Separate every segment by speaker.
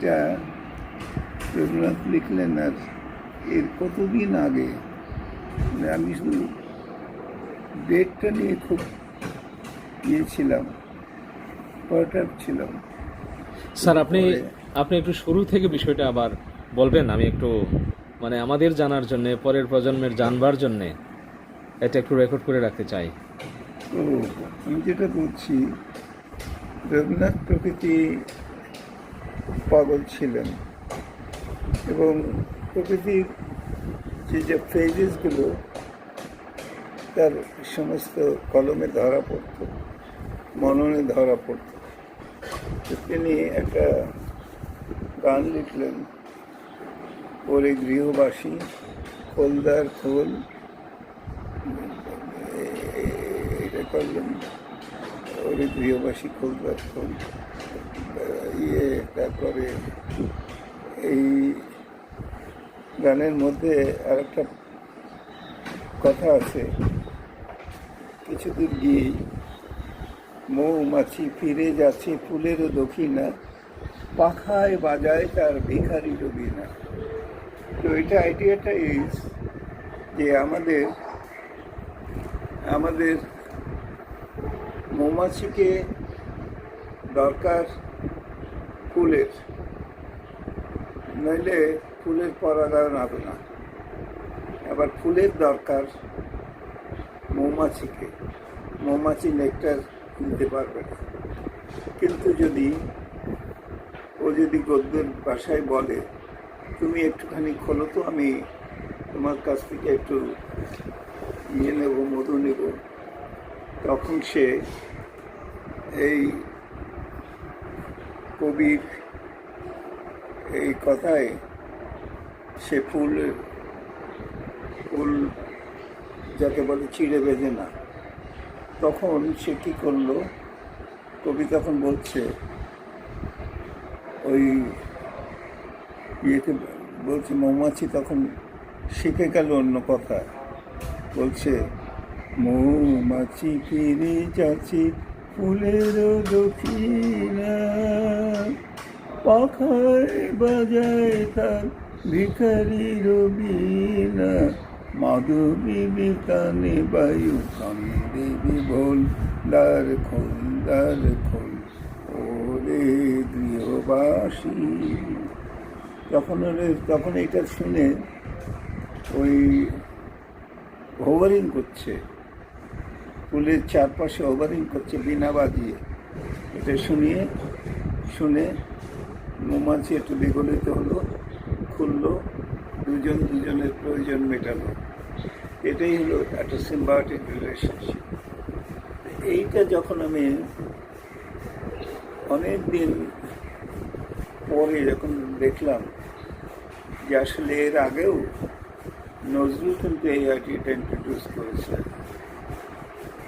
Speaker 1: এটা রবীন্দ্রনাথ লিখলেন আর এর কতদিন আগে? আমি শুধু ডেটটা নিয়ে খুব ইয়ে ছিলাম ছিলাম।
Speaker 2: স্যার আপনি আপনি একটু শুরু থেকে বিষয়টা আবার বলবেন আমি একটু মানে আমাদের জানার জন্য পরের প্রজন্মের জানবার জন্যে এটা একটু রেকর্ড করে রাখতে চাই।
Speaker 1: তো আমি যেটা বলছি রবীন্দ্রনাথ প্রকৃতি পাগল ছিলেন। এবং প্রকৃতির যে যে ফেজেসগুলো তার সমস্ত কলমে ধরা পড়ত, মননে ধরা পড়ত। তিনি একটা গান লিখলেন, ওরে গৃহবাসী, খোলদার খোল। এটা করলেন, ওরে গৃহবাসী, খোলদার খোল। ইয়ে তারপরে এই গানের মধ্যে আর একটা কথা আছে। কিছুদূর গিয়েই মৌমাছি ফিরে যাচ্ছে ফুলেরও দক্ষিণা, পাখায় বাজায় তার ভিখারি রবিনা তো এটা আইডিয়াটা ইজ যে আমাদের আমাদের মৌমাছিকে দরকার ফুলের নইলে ফুলের পরাগায়ন হবে না। আবার ফুলের দরকার মৌমাছিকে। মৌমাছি নেকটার নিতে পারবে না। কিন্তু যদি ও যদি গদ্যের ভাষায় বলে, তুমি একটুখানি খোলো তো, আমি তোমার কাছ থেকে একটু ইয়ে নেব, মধু নেব, তখন সে এই কবির এই কথায় সে ফুল ফুল যাকে বলে চিড়ে বেঁধে না। তখন সে কী করল? কবি তখন বলছে, ওই ইয়েকে বলছে, মৌমাছি তখন শিখে গেল অন্য কথা বলছে, মৌমাছি ফিরে যাচ্ছে ফুলের দক্ষিণা। পাখায় বাজায় তার ভিখারি রবিনা। মাধবী বিতানে বায়ু কান্দে বিভোল, দার খোল দার খোল। ও ওরে গৃহবাসী। তখন তখন এটা শুনে ওই হোভারিং করছে পুলের চারপাশে ওভারিং করছে বিনা বাজিয়ে। এটা শুনিয়ে, শুনে মৌমাছি একটু বিগলিত হলো, খুললো, দুজন দুজনের প্রয়োজন মেটালো। এটাই হলো একটা সিম্বায়োটিক রিলেশনশিপ এইটা যখন আমি অনেক দিন পরে যখন দেখলাম যে আসলে এর আগেও নজরুল কিন্তু এই আইডিয়াটা ইন্ট্রোডিউস করেছে।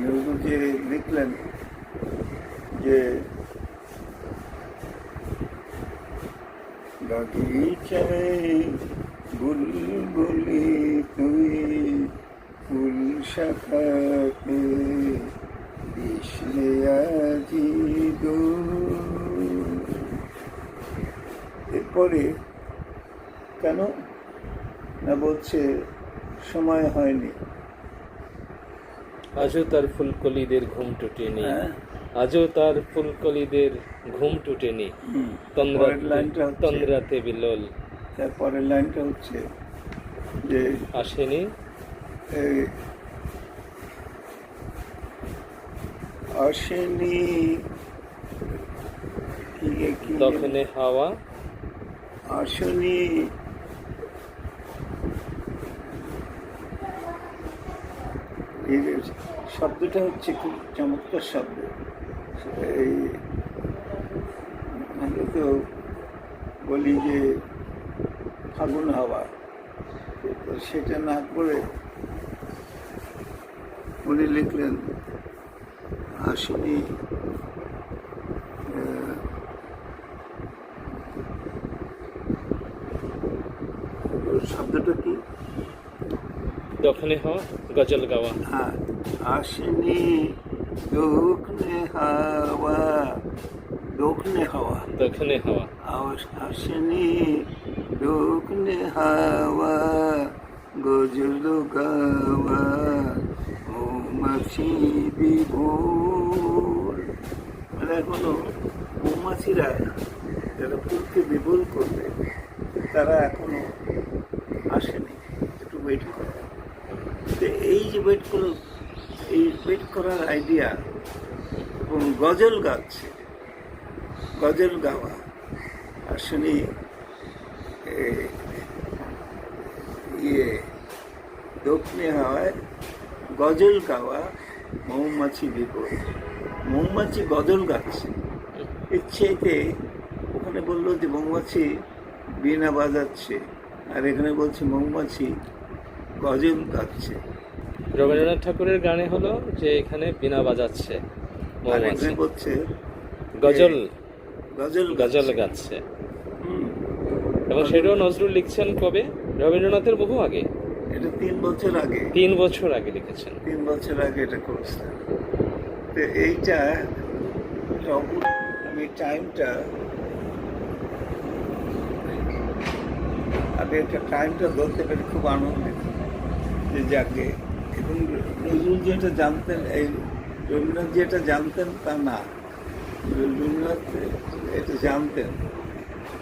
Speaker 1: নজরুল যে লিখলেন যে বাগিচায় বুলবুলি তুই ফুল শাখাতে কৃষ্ণে আজি। এরপরে কেন না বলছে, সময় হয়নি
Speaker 2: আজও তার ফুলকলিদের ঘুম টুটেনি।
Speaker 1: হ্যাঁ।
Speaker 2: আজও তার ফুলকলিদের ঘুম টুটেনি। তন্দ্রাতে বিলোল।
Speaker 1: তারপরের লাইনটা হচ্ছে যে
Speaker 2: আসেনি।
Speaker 1: আসেনি।
Speaker 2: দক্ষিণে হাওয়া।
Speaker 1: আসেনি। এই যে শব্দটা হচ্ছে খুব চমৎকার শব্দ। এই আমরা তো বলি যে ফাগুন হাওয়া। তো সেটা না করে উনি লিখলেন আসেনি শব্দটা কি?
Speaker 2: দক্ষিণে হওয়া গজল গাওয়া।
Speaker 1: হ্যাঁ। আসেনি। দক্ষিণে হাওয়া দক্ষিণে হাওয়া।
Speaker 2: দক্ষিণে হাওয়া।
Speaker 1: আসেনি। রুকনে হাওয়া গজল গাওয়া। মৌমাছি বিভোর। মানে এখনও মৌমাছিরা যারা ফুলকে বিভোর করবে তারা এখনও আসেনি। একটু ওয়েট করে। তো এই যে ওয়েট করো এই ওয়েট করার আইডিয়া এবং গজল গাচ্ছে। গজল গাওয়া। আসলে এ, ইয়ে দক্ষিণে হাওয়ায় গজল গাওয়া মৌমাছি বিপদ। মৌমাছি গজল গাচ্ছে। ইচ্ছেতে ওখানে বলল যে মৌমাছি বীণা বাজাচ্ছে। আর এখানে বলছে মৌমাছি গজল গাচ্ছে।
Speaker 2: রবীন্দ্রনাথ ঠাকুরের গানে হলো যে এখানে বিনা বাজাচ্ছে গজল।
Speaker 1: গজল
Speaker 2: গজল
Speaker 1: গাচ্ছে।
Speaker 2: এবং সেটাও নজরুল লিখছেন কবে? রবীন্দ্রনাথের বহু আগে।
Speaker 1: এটা তিন বছর আগে।
Speaker 2: তিন বছর আগে লিখেছেন।
Speaker 1: তিন বছর আগে এটা করেছিলাম তো এইটা আমি টাইমটা আমি একটা টাইমটা ধরতে পেরে খুব আনন্দিত যে যাকে এবং নজরুল যেটা জানতেন, এই রবীন্দ্রনাথ যেটা জানতেন তা না। রবীন্দ্রনাথ এটা জানতেন।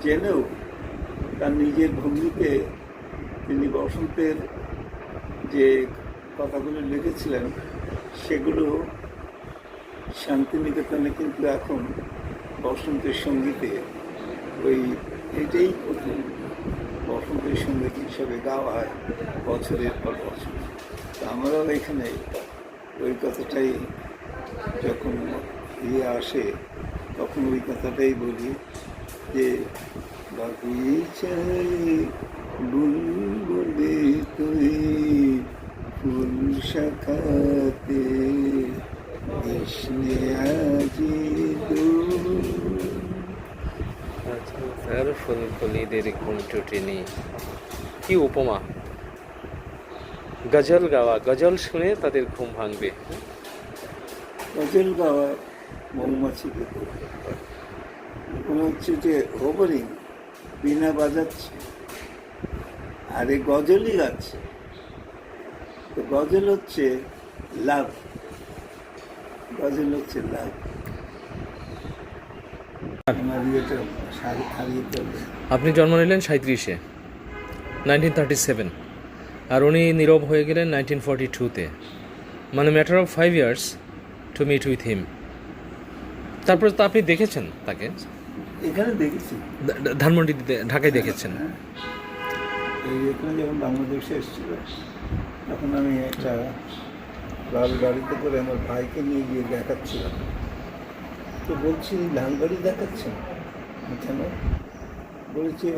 Speaker 1: জেনেও তার নিজের ভঙ্গিতে তিনি বসন্তের যে কথাগুলো লিখেছিলেন, সেগুলো শান্তিনিকেতনে কিন্তু এখন বসন্তের সঙ্গীতে ওই এটাই প্রথম বসন্তের সংগীত হিসাবে গাওয়া হয় বছরের পর বছর। আমরাও এখানে ওই কথাটাই যখন ইয়ে আসে, তখন ওই কথাটাই বলি যে বাগিচায় বুলবুলি তুই ফুল শাখাতে কৃষ্ণে দূর
Speaker 2: আর ফুল ফুলিদের ঘুম টুটিনি কি উপমা? গজল গাওয়া গজল শুনে তাদের ঘুম ভাঙবে।
Speaker 1: গজল গাওয়া মৌমাছিকে হচ্ছে যে হোবরিং বিনা বাজাচ্ছে। আর এই গজলই গাচ্ছে। তো গজল হচ্ছে লাভ। গজল হচ্ছে লাভ।
Speaker 2: আপনি জন্ম নিলেন সাঁত্রিশে নাইনটিন থার্টি সেভেন আর উনি নীরব হয়ে গেলেন নাইনটিন ফর্টি টুতে। মানে matter of five years to meet with him তারপরে তো আপনি দেখেছেন তাকে?
Speaker 1: এখানে দেখেছি।
Speaker 2: ধানমন্ডিতে ঢাকায় দেখেছেন।
Speaker 1: হ্যাঁ। এখানে যখন বাংলাদেশে এসেছিল তখন আমি একটা লাল গাড়িতে করে আমার ভাইকে নিয়ে গিয়ে দেখাচ্ছিলাম। তো বলছি লাল গাড়ি দেখাচ্ছেন? কেন? বলেছে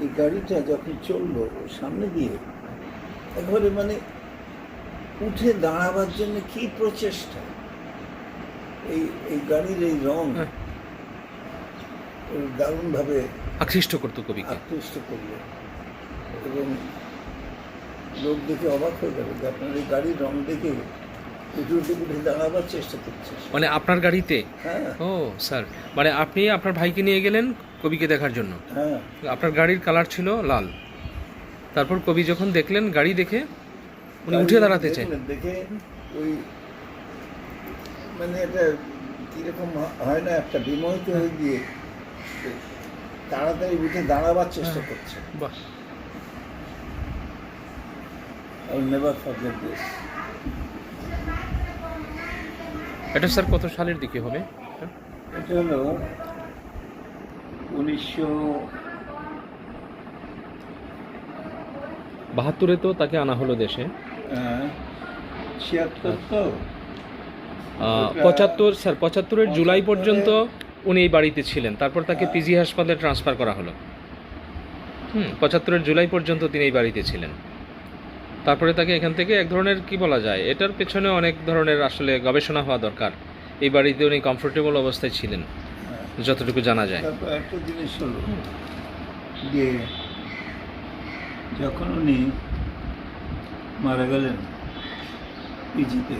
Speaker 1: এই গাড়িটা যখন চলল সামনে দিয়ে একবারে মানে উঠে দাঁড়াবার জন্য কি প্রচেষ্টা? এই এই গাড়ির এই রং
Speaker 2: হ্যাঁ।
Speaker 1: দারুণভাবে
Speaker 2: আকৃষ্ট করতো কবিকে।
Speaker 1: আকৃষ্ট করল। এবং লোক দেখে অবাক হয়ে গেল যে আপনার এই গাড়ির রং দেখে দাঁড়াবার চেষ্টা করছে
Speaker 2: মানে আপনার গাড়িতে?
Speaker 1: হ্যাঁ।
Speaker 2: ও স্যার। মানে আপনি আপনার ভাইকে নিয়ে গেলেন কবিকে দেখার জন্য?
Speaker 1: হ্যাঁ।
Speaker 2: আপনার গাড়ির কালার ছিল লাল। তারপর কবি যখন দেখলেন গাড়ি দেখে উনি উঠে দাঁড়াতে চাই।
Speaker 1: দেখে ওই মানে এটা কীরকম হয় না একটা বিমোহিত হয়ে গিয়ে তাড়াতাড়ি উঠে দাঁড়াবার চেষ্টা করছে।
Speaker 2: বাহ।
Speaker 1: নেভার ফরগেট দিস
Speaker 2: এটা স্যার কত সালের দিকে হবে?
Speaker 1: এটা হলো উনিশশো
Speaker 2: বাহাত্তরে তো তাকে আনা হলো দেশে।
Speaker 1: তো।
Speaker 2: আহ, পঁচাত্তর স্যার পঁচাত্তরের জুলাই পর্যন্ত উনি এই বাড়িতে ছিলেন। তারপর তাকে পিজি হাসপাতালে ট্রান্সফার করা হলো। হুম পঁচাত্তরের জুলাই পর্যন্ত তিনি এই বাড়িতে ছিলেন। তারপরে তাকে এখান থেকে এক ধরনের কি বলা যায়? এটার পেছনে অনেক ধরনের আসলে গবেষণা হওয়া দরকার। এই বাড়িতে উনি কমফোর্টেবল অবস্থায় ছিলেন যতটুকু জানা যায়।
Speaker 1: একটা জিনিস হলো যে যখন উনি মারা গেলেন পিজিতে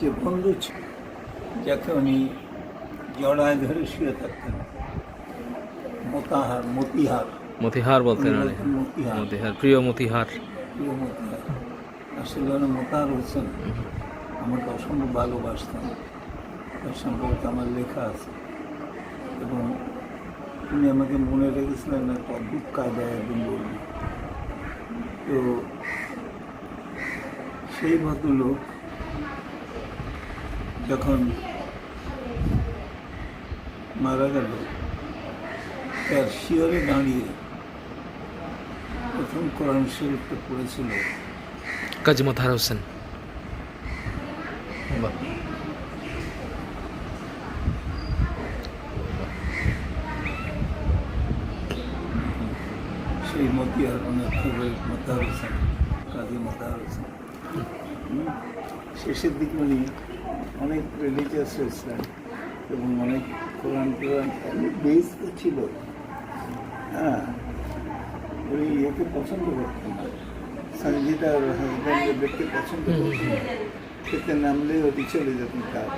Speaker 1: যে বন্ধু ছিল যাকে উনি জড়ায় ধরে শুয়ে থাকতেন। মোতাহার মতিহার।
Speaker 2: মতিহার বলতেন।
Speaker 1: মতিহার
Speaker 2: প্রিয় মতিহার।
Speaker 1: প্রিয় মতিহার। আসলে মোতাহার হোসেন আমাকে অসম্ভব ভালোবাসতেন। তার সম্পর্কে আমার লেখা আছে। এবং তিনি আমাকে মনে রেখেছিলেন একটা অদ্ভুত কায়দায় একদিন বলবেন তো সেই ভদ্রলোক যখন মারা গেল তার শিয়রে দাঁড়িয়ে প্রথম কোরআন শরীফটা পড়েছিল।
Speaker 2: কাজী মতাহার হোসেন।
Speaker 1: সেই মতিয়ার ওনার ফেভারিট মতার হোসেন কাজী মতার হোসেন। শেষের দিকে উনি অনেক রিলিজিয়াস হয়েছিলেন এবং অনেক কোরআন কোরআন অনেক বেস তো ছিল। হ্যাঁ উনি একে পছন্দ করতেন না। সঞ্জিতা আর হাজব্যান্ডকে দেখতে পছন্দ করতেন না। খেতে নামলে ওটি চলে যেতেন তার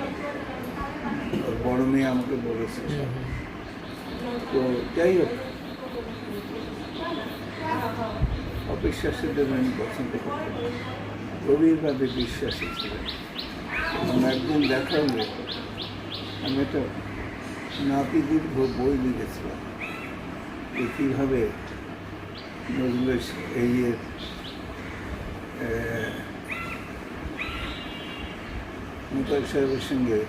Speaker 1: বড়। মেয়ে আমাকে বলেছে। তো যাই হোক অবিশ্বাসীদের আমি পছন্দ করতাম। গভীরভাবে বিশ্বাসী ছিলেন। এবং একদিন দেখা হলে আমি একটা নাতি দীর্ঘ বই লিখেছিলাম যে কীভাবে নজরুলের এই মুতার সাহেবের সঙ্গে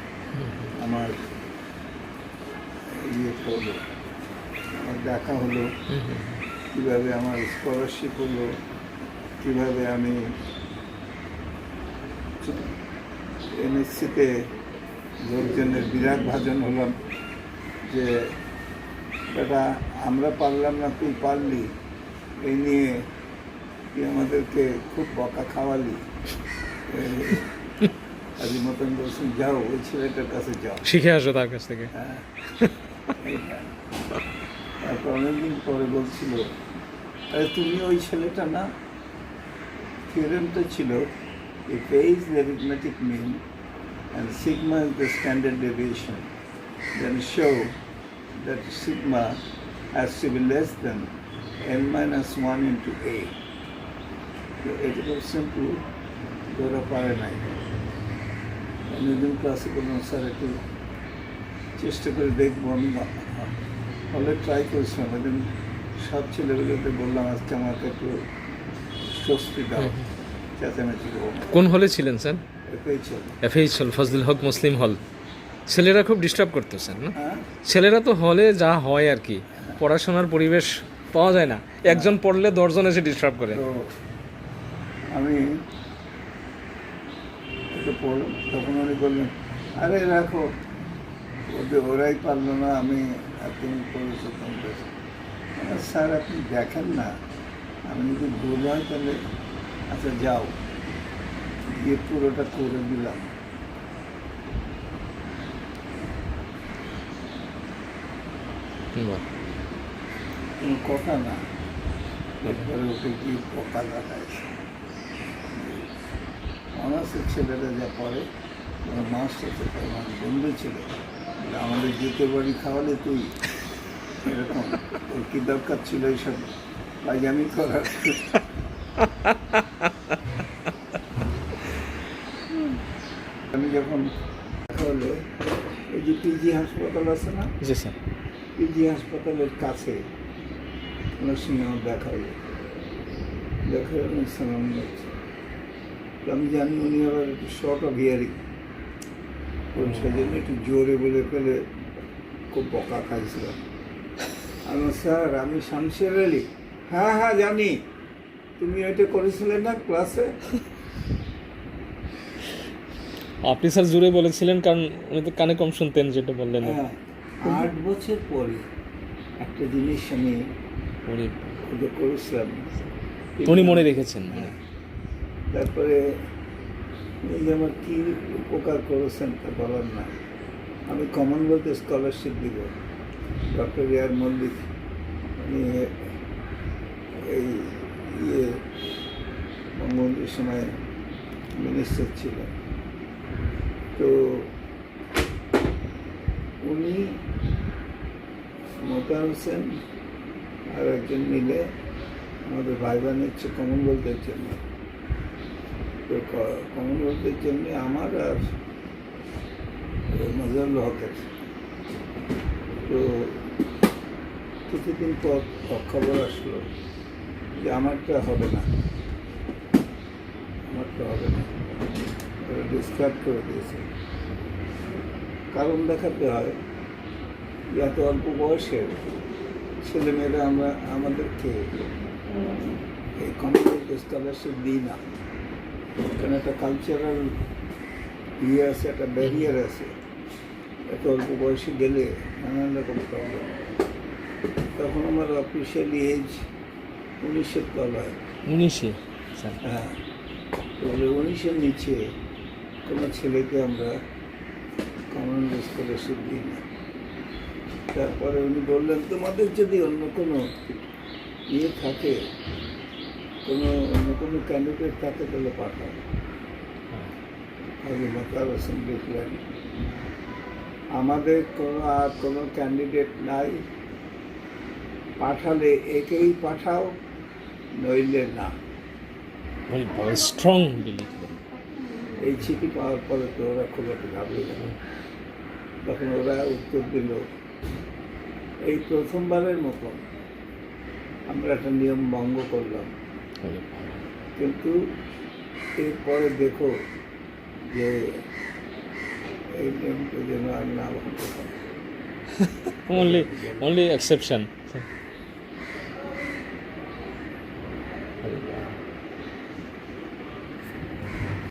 Speaker 1: আমার ইয়ে হলো আমার দেখা হলো, কীভাবে আমার স্কলারশিপ হলো, কীভাবে আমি এমএসসিতে লোকজনের বিরাট ভাজন হলাম। যে বেটা আমরা পারলাম না তুই পারলি। এই নিয়ে তুই আমাদেরকে খুব বকা খাওয়ালি। আজ মতন বলছেন যাও ওই ছেলেটার কাছে যাও।
Speaker 2: শিখে আসো তার কাছ থেকে।
Speaker 1: হ্যাঁ। তারপর অনেকদিন পরে বলছিল আরে তুমি ওই ছেলেটা না? থিওরেমটা ছিল। If A is the arithmetic mean and sigma is the standard deviation, then show that sigma has to be less than n minus 1 into A. তো এটা খুব সিম্পল ধরা পারে নাই আমি একদিন ক্লাসে বললাম স্যার একটু চেষ্টা করে দেখব আমি হলে ট্রাই করেছিলাম একদিন সব ছেলেগুলোকে বললাম আজকে আমাকে একটু স্বস্তি দাও চেঁচামেচি
Speaker 2: কোন হলে ছিলেন স্যার?
Speaker 1: পেয়েছিল
Speaker 2: এফএইচ হল ফজলুল হক মুসলিম হল। ছেলেরা খুব ডিস্টার্ব করতো স্যার না? ছেলেরা তো হলে যা হয় আর কি, পড়াশোনার পরিবেশ পাওয়া যায় না। একজন পড়লে দশজন এসে ডিস্টার্ব করে।
Speaker 1: আমি তখন উনি বললেন, আরে রাখো। ওদের ওরাই পারল না, আমি স্যার, আপনি দেখেন না, আমি যদি ভুল হয় তাহলে আচ্ছা যাও। গিয়ে পুরোটা করে দিলাম। কথা না। ওকে গিয়ে পোকা লাগাইছে অনার্সের ছেলেরা যা পড়ে মাস্টার তার আমার বন্ধু ছিল। আমাদের যেতে বাড়ি খাওয়ালে তুই? এরকম। ওর কি দরকার ছিল এইসব পাইজামি করার? আমি যখন হলো এই যে পিজি হাসপাতাল আছে না?
Speaker 2: জি স্যার।
Speaker 1: পিজি হাসপাতালের কাছে ওনার সঙ্গে আমার দেখা হলো। দেখা হয়ে আমি সালাম যাচ্ছি আমি জানি উনি আবার একটু শর্ট অফ হিয়ারিং ওই সেজন্য একটু জোরে বলে ফেলে খুব বকা খাইছিলাম। আমি স্যার আমি শামশের আলী। হ্যাঁ হ্যাঁ জানি। তুমি ওইটা করেছিলে না ক্লাসে?
Speaker 2: আপনি স্যার জুড়ে বলেছিলেন কারণ উনি তো কানে কম শুনতেন যেটা বললেন।
Speaker 1: হ্যাঁ। আট বছর পরে একটা জিনিস আমি করেছিলাম।
Speaker 2: উনি মনে রেখেছেন হ্যাঁ।
Speaker 1: তারপরে এই যে আমার কী উপকার করেছেন তা বলার না। আমি কমনওয়েলথ স্কলারশিপ দিব। ডক্টর রিয়ার মল্লিক উনি এই ইয়ে বঙ্গবন্ধুর সময় মিনিস্টার ছিলেন। তো উনি মোতার হোসেন আর একজন মিলে আমাদের ভাই বানিয়েছে কমনওয়েলথের জন্য। তো কমনওয়েলথের জন্য আমার আর মজারুল হকের। তো কিছুদিন পর খবর আসলো যে আমারটা হবে না। আমারটা হবে না। ডিসকার্ড করে দিয়েছে। কারণ দেখাতে হয় যে এত অল্প বয়সের ছেলেমেয়েরা আমরা আমাদেরকে এই কমিউনিটি স্কলারশিপ দিই না। এখানে একটা কালচারাল ইয়ে আছে একটা ব্যারিয়ার আছে। এত অল্প বয়সে গেলে নানান রকম প্রবলেম তখন আমার অফিসিয়ালি এজ উনিশের তলায়।
Speaker 2: উনিশে?
Speaker 1: হ্যাঁ। তাহলে উনিশের নিচে কোনো ছেলেকে আমরা কমন স্কলারশিপ দিই না। তারপরে উনি বললেন তোমাদের যদি অন্য কোনো ইয়ে থাকে কোনো অন্য কোনো ক্যান্ডিডেট থাকে তাহলে পাঠাও। আগে মতার হোসেন দেখলেন আমাদের কোনো আর কোনো ক্যান্ডিডেট নাই পাঠালে একেই পাঠাও নইলে না।
Speaker 2: স্ট্রং
Speaker 1: এই চিঠি পাওয়ার পরে তো ওরা খুব একটা গেল তখন ওরা উত্তর দিল এই প্রথমবারের মতন আমরা একটা নিয়ম ভঙ্গ করলাম। কিন্তু এরপরে দেখো যে এই নিয়মটা যেন আর না ভঙ্গ করি
Speaker 2: only only exception.